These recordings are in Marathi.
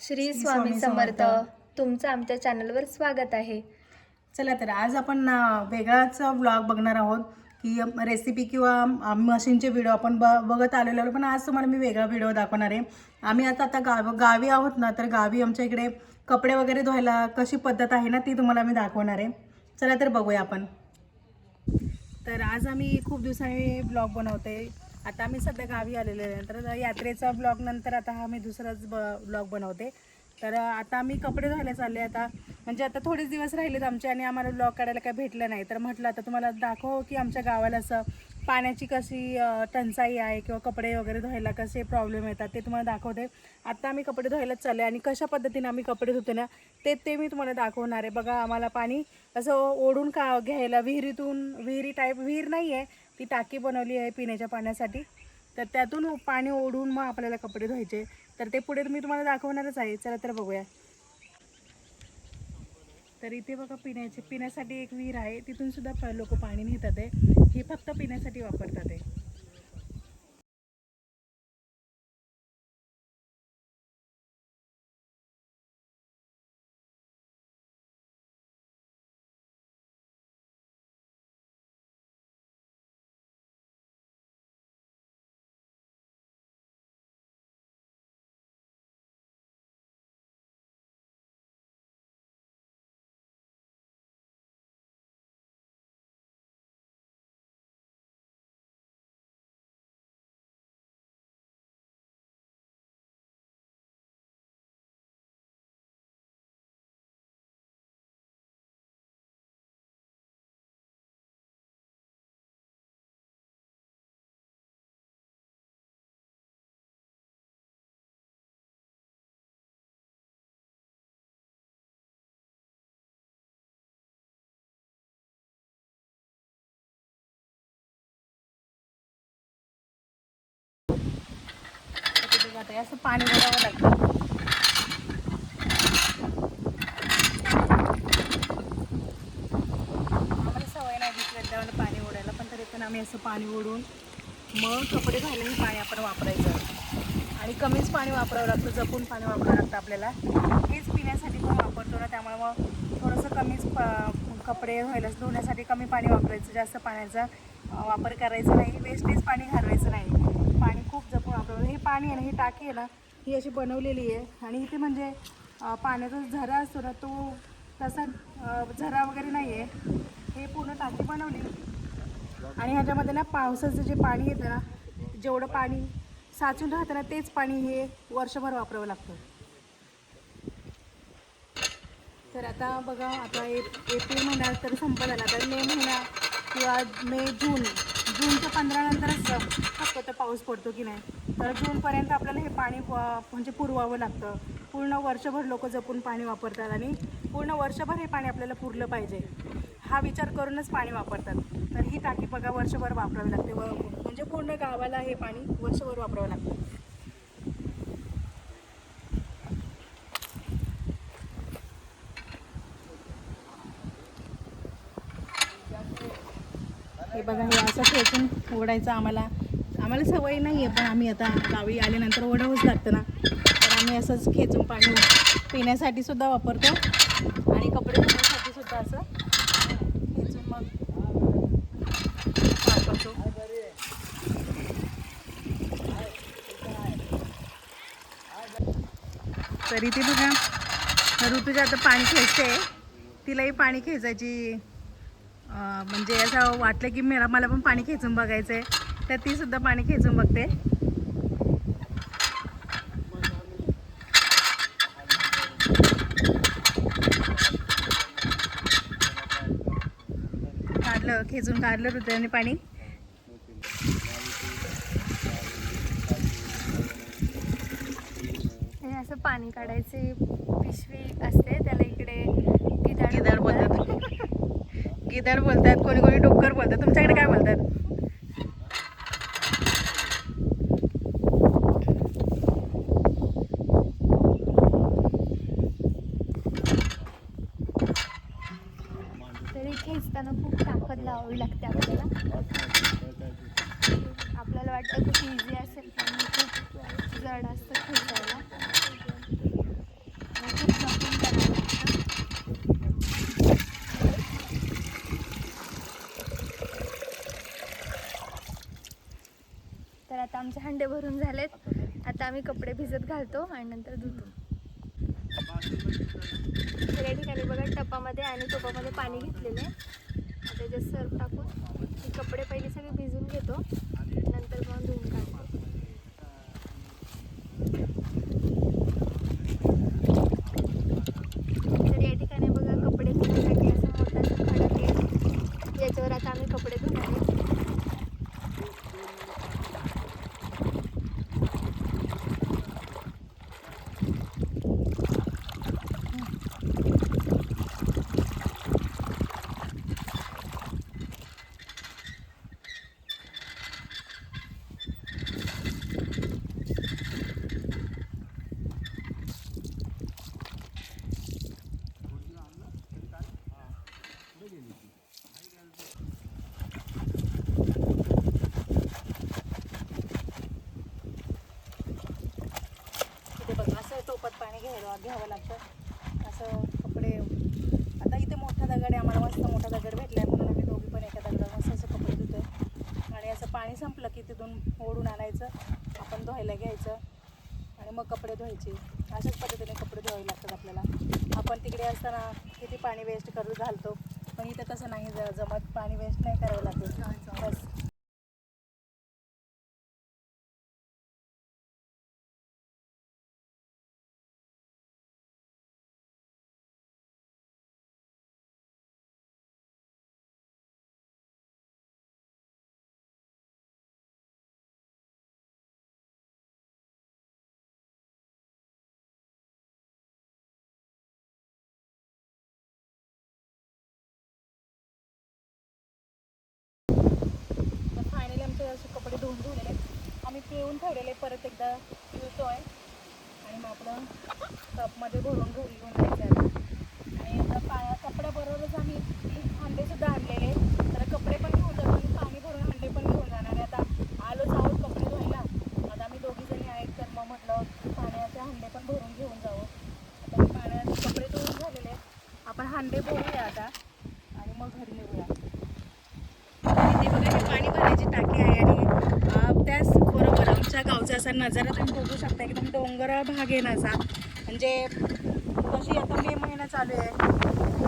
श्री स्वामी समर्थ. तुमचं आमच्या चॅनलवर स्वागत आहे. चला तर आज आपण अ, वेगळाच ब्लॉग बघणार आहोत की रेसिपी किंवा मशीनचे व्हिडिओ आपण ब बघत आलेलो पण आज तुम्हाला मी वेगळा व्हिडिओ दाखवणार आहे. आम्ही आता आता गाव गावी आहोत ना तर गावी आमच्या इकडे कपडे वगैरे धुवायला कशी पद्धत आहे ना ती तुम्हाला मी दाखवणार आहे. चला तर बघूया आपण. तर आज आम्ही खूप दिवसांनी ब्लॉग बनवते आता आम्ही सध्या गावी आलेले आहे. नंतर यात्रेचा ब्लॉग नंतर आता हा मी दुसराच ब ब्लॉग बनवते. तर आता आम्ही कपडे धुवायला चालले आता. म्हणजे आता थोडेच दिवस राहिलेत आमचे आणि आम्हाला ब्लॉग काढायला काय भेटलं नाही. तर म्हटलं आता तुम्हाला दाखव की आमच्या गावाला असं पाण्याची कशी टंचाई आहे किंवा कपडे वगैरे धुवायला कसे प्रॉब्लेम येतात ते तुम्हाला दाखवते. आता आम्ही कपडे धुवायलाच चालले आणि कशा पद्धतीने आम्ही कपडे धुतो ना ते ते मी तुम्हाला दाखवणार आहे. बघा आम्हाला पाणी असं ओढून का घ्यायला विहिरीतून विहिरी टाईप विहीर नाही आहे ती टाकी बनवली आहे पिण्याच्या पाण्यासाठी. तर त्यातून पाणी ओढून मग आपल्याला कपडे धुवायचे. तर ते पुढे मी तुम्हाला दाखवणारच आहे. चला तर बघूया. तर इथे बघा पिण्याचे पिण्यासाठी एक विहीर आहे. तिथून सुद्धा लोक पाणी नेतात आहे. हे फक्त पिण्यासाठी वापरतात आहे. तर असं पाणी भरावं लागतं आम्हाला सवय नाही दुसऱ्या त्यावेळेला पाणी ओढायला पण तरी पण आम्ही असं पाणी ओढून मग कपडे घालून पाणी आपण वापरायचं. आणि कमीच पाणी वापरावं लागतं जपून पाणी वापरावं लागतं आपल्याला. हेच पिण्यासाठी पण वापरतो ना त्यामुळे मग थोडंसं कमीच प- कपडे व्हायलाच धुण्यासाठी कमी पाणी वापरायचं जास्त पाण्याचा वापर करायचा नाही वेस्टेज पाणी घालवायचं नाही. पाणी खूप जपून हे पाणी आहे ना ही टाकी आहे ना ही अशी बनवलेली आहे. आणि इथे म्हणजे पाण्याचा झरा असतो ना तो तसा झरा वगैरे नाही आहे. हे पूर्ण टाकी बनवली. आणि ह्याच्यामध्ये ना पावसाचं जे पाणी येतं ना जेवढं पाणी साचून राहतं ना तेच पाणी हे वर्षभर वापरावं लागतं. तर आता बघा आता एप्रिल महिना तर संपत आला तर मे महिना किंवा मे जून जूनच्या पंधरा नंतरच फक्त पाऊस पडतो की नाही. तर जूनपर्यंत आपल्याला हे पाणी म्हणजे पुरवावं लागतं. पूर्ण वर्षभर लोक जपून पाणी वापरतात आणि पूर्ण वर्षभर हे पाणी आपल्याला पुरलं पाहिजे. हा विचार करूनच पाणी वापरतात. तर ही टाकी बघा वर्षभर वापरावी लागते. व म्हणजे पूर्ण गावाला हे पाणी वर्षभर वापरावं लागतं. हे बघा हे असं खेचून ओढायचं आम्हाला. आम्हाला सवय नाही आहे पण आम्ही आता गावी आल्यानंतर ओढावंच लागतं ना. तर आम्ही असंच खेचून पाणी पिण्यासाठी सुद्धा वापरतो आणि कपडे धुण्यासाठी सुद्धा असं खेचून मग वापरतो. तरी ती बघा ऋतूच्या आता पाणी खेचते. तिलाही पाणी खेचायची म्हणजे असं वाटलं की मला मला पण पाणी खेचून बघायचं आहे तर ती सुद्धा पाणी खेचून बघते. काढलं खेचून काढलं ऋतूने पाणी. असं पाणी काढायचे पिशवी असते त्याला इकडे गिधाड बोलतात. गिधाड बोलतात कोणी कोणी डुक्कर बोलतात. तुमच्याकडे काय बोलतात? तरी खेचताना खूप ताकद लावावी लागते आपल्याला. आपल्याला वाटतं खूप इझी असेल पण खूप जड असतं खेचायला भांडे भरून झालेत. आता आम्ही कपडे भिजत घालतो आणि नंतर धुतो. सगळ्या ठिकाणी बघा टपामध्ये आणि टोपामध्ये पाणी घेतलेलं आहे आता त्याच्यात सर्फ टाकून हे कपडे पहिले सगळे भिजून घेतो नंतर मग धुवून काढतो तर या ठिकाणी बघा कपडे धुण्यासाठी असं मोठा असं खडक आहे याच्यावर आता आम्ही कपडे धुणार आहे इथे बघ असं टोपात पाणी घ्यायला घ्यावं लागतं. असं कपडे आता इथे मोठा दगड आहे आम्हाला मस्त मोठा दगड भेटला आहे म्हणून आम्ही दोघी पण एका दगडावर मस्त असं कपडे धुतो आणि असं पाणी संपलं की तिथून ओढून आणायचं आपण धुवायला घ्यायचं आणि मग कपडे धुवायचे. अशाच पद्धतीने कपडे धुवावे लागतात आपल्याला. आपण तिकडे असताना किती पाणी वेस्ट करून घालतो पण इथं तसं नाही ज- जमत पाणी वेस्ट नाही करावं लागतं. बस. आम्ही पिळून ठेवलेले परत एकदा पिळतोय. आहे आणि मग आपलं कपमध्ये भरून घरी घेऊन जायचं आणि आता पा कपड्याबरोबरच आम्ही हांडेसुद्धा आणलेले तर कपडे पण घेऊन जातो आणि पाणी भरून हांडे पण घेऊन जाणार आहे आता आलोच आहोत कपडे धुवायला आता आम्ही दोघी जणी आहेत तर मग म्हटलं पाण्याचे हांडे पण भरून घेऊन जावं आता मी पाण्याचे कपडे धुवून झालेले आहेत. आपण हांडे भरूया आता आणि मग घरी निघूया इथे बघा हे पाणी भरायची टाकी आहे आणि अं, त्याच बरोबर आमच्या गावचा असा नजारा तुम्ही बघू शकता एकदम डोंगर भाग आहे नजा म्हणजे कशी आता मे महिना चालू आहे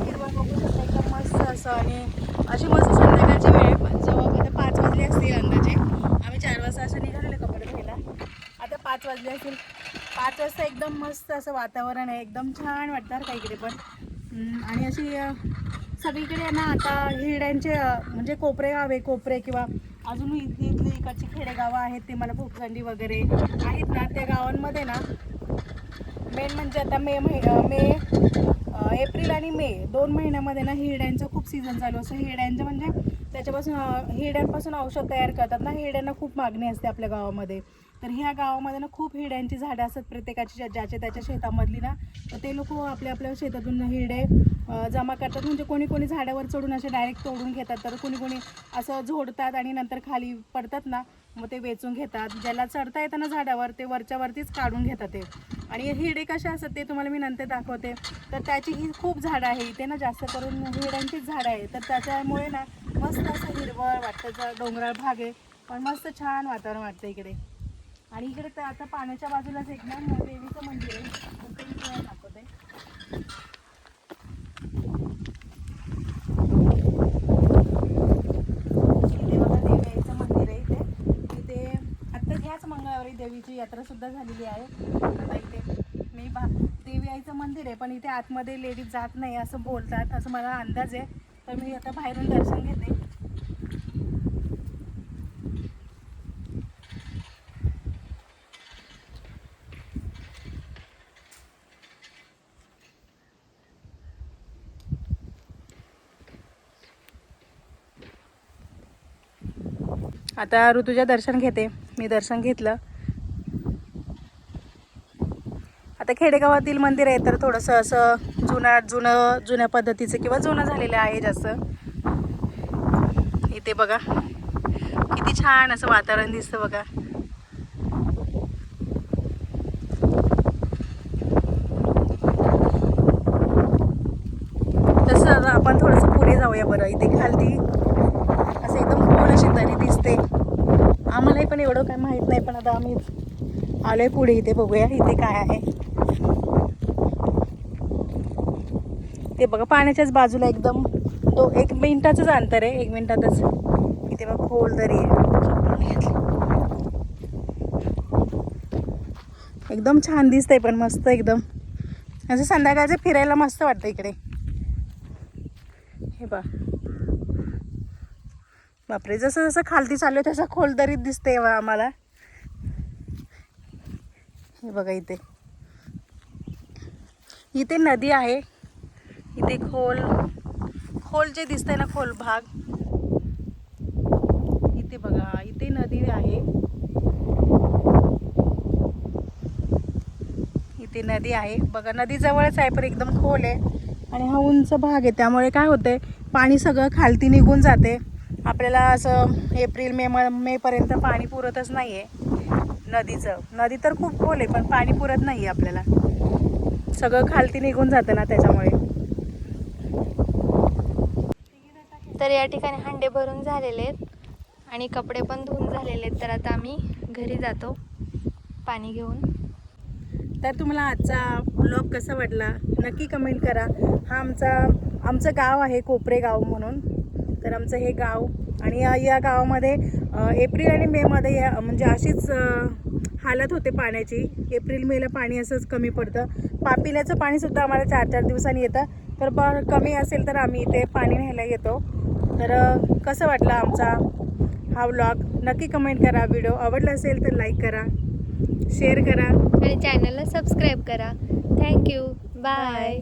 हिरवळ बघू शकता एकदम मस्त असं आणि अशी मस्त संध्याकाळची वेळ जवळ आता पाच वाजले असतील अंदाजे. आम्ही चार वाजता असं निघालेले कपडे धुवायला आता पाच वाजले असतील. पाच वाजता एकदम मस्त असं वातावरण आहे एकदम छान वाटणार काहीतरी इकडे पण. आणि अशी सगळीकडे ना आता हिरड्यांचे म्हणजे कोपरे गाव आहे कोपरे किंवा अजून इथली इकडची खेडेगावं आहेत ते मला भोपसंडी वगैरे आहेत ना त्या गावांमध्ये ना मेन म्हणजे आता मे महि मे एप्रिल आणि मे दोन महिन्यामध्ये ना हिरड्यांचा खूप सीझन चालू. असतो हिरड्यांचं म्हणजे त्याच्यापासून हिड्यांपासून औषध तयार करतात ना. हिड्यांना खूप मागणी असते आपल्या गावामध्ये. तर ह्या गावामध्ये ना खूप हिड्यांची झाडं असतात प्रत्येकाची ज्या- ज्याच्या त्याच्या शेतामधली ना. तर ते लोक आपल्या आपल्या शेतातून हिडे जमा करतात. म्हणजे कोणी कोणी झाडावर चढून असे डायरेक्ट तोडून घेतात. तर कोणी कोणी असं झोडतात आणि नंतर खाली पडतात ना मग ते वेचून घेतात. ज्याला चढता येतं ना झाडावर ते वरच्यावरतीच काढून घेतात ते. आणि हिडे कसे असतात ते तुम्हाला मी नंतर दाखवते. तर त्याची ही खूप झाडं आहे. इथे ना जास्त करून हिड्यांचीच झाडं आहे तर त्याच्यामुळे ना मस्त असं हिरवळ वाटतं जर डोंगराळ भाग आहे पण मस्त छान वातावरण वाटतं इकडे. आणि इकडे तर आता पाण्याच्या बाजूलाच एक ना देवीचं मंदिर आहे ते मी तुम्हाला दाखवते. मंदिर आहे इथे. इथे मंगळवारी देवीची यात्रा सुद्धा झालेली आहे. आता इथे. मी बा देवी आईचं मंदिर आहे पण इथे आतमध्ये लेडीज जात नाही असं बोलतात असं मला अंदाज आहे. तर मी आता बाहेरून दर्शन घेते. आता ऋतुजा दर्शन घेते. मी दर्शन घेतलं. आता खेडेगावातील मंदिर आहे तर थोडंसं असं जुना जुनं जुन्या पद्धतीचं किंवा जुनं झालेलं आहे जास्त. इथे बघा. किती छान असं वातावरण दिसतं बघा. तसं आता आपण थोडंसं पुढे जाऊया बरं. इथे खालती असं एकदम खोल अशी तरी दिसते. आम्हालाही पण एवढं काय माहीत नाही पण आता आम्ही आलोय पुढे. इथे बघूया इथे काय आहे. ते बघा पाण्याच्याच बाजूला एकदम तो एक मिनिटाचंच अंतर आहे एक मिनिटातच. इथे बघा खोल दरी आहे. एकदम छान दिसतंय पण मस्त एकदम. असं संध्याकाळचं फिरायला मस्त वाटतं इकडे. हे बा बापरे जसं जसं खालती चालू आहे तसं खोल दरीत दिसते बा आम्हाला. हे बघा इथे. इथे नदी आहे. इथे खोल खोल जे दिसतंय ना खोल भाग. इथे बघा इथे नदी आहे. इथे नदी आहे. बघा नदी जवळच आहे पण एकदम खोल आहे. आणि हा उंच भाग आहे त्यामुळे काय होतंय पाणी सगळं खालती निघून जाते. आपल्याला असं एप्रिल मे म मेपर्यंत पाणी पुरतच नाही आहे नदीचं. नदी तर खूप खोल आहे पण पाणी पुरत नाही आहे आपल्याला. सगळं खालती निघून जातं ना त्याच्यामुळे. तर या ठिकाणी हांडे भरून झालेले आहेत आणि कपडे पण धुवून झालेले आहेत. तर आता आम्ही घरी जातो पाणी घेऊन. तर तुम्हाला आजचा ब्लॉग कसा वाटला? नक्की कमेंट करा. हा आमचा आमचं गाव आहे कोपरे गाव म्हणून. तर आमचं हे गाव आणि या या गावामध्ये एप्रिल आणि मेमध्ये या म्हणजे अशीच हालत होते पाण्याची. एप्रिल मेला पाणी असंच कमी पडतं. पापिल्याचं पाणीसुद्धा आम्हाला चार चार दिवसांनी येतं. तर ब कमी असेल तर आम्ही इथे पाणी न्यायला येतो. तर कसं वाटलं आमचा हा व्लॉग नक्की कमेंट करा. व्हिडिओ आवडला असेल तर लाईक करा. शेअर करा. आणि चॅनलला सबस्क्राईब करा. Thank you bye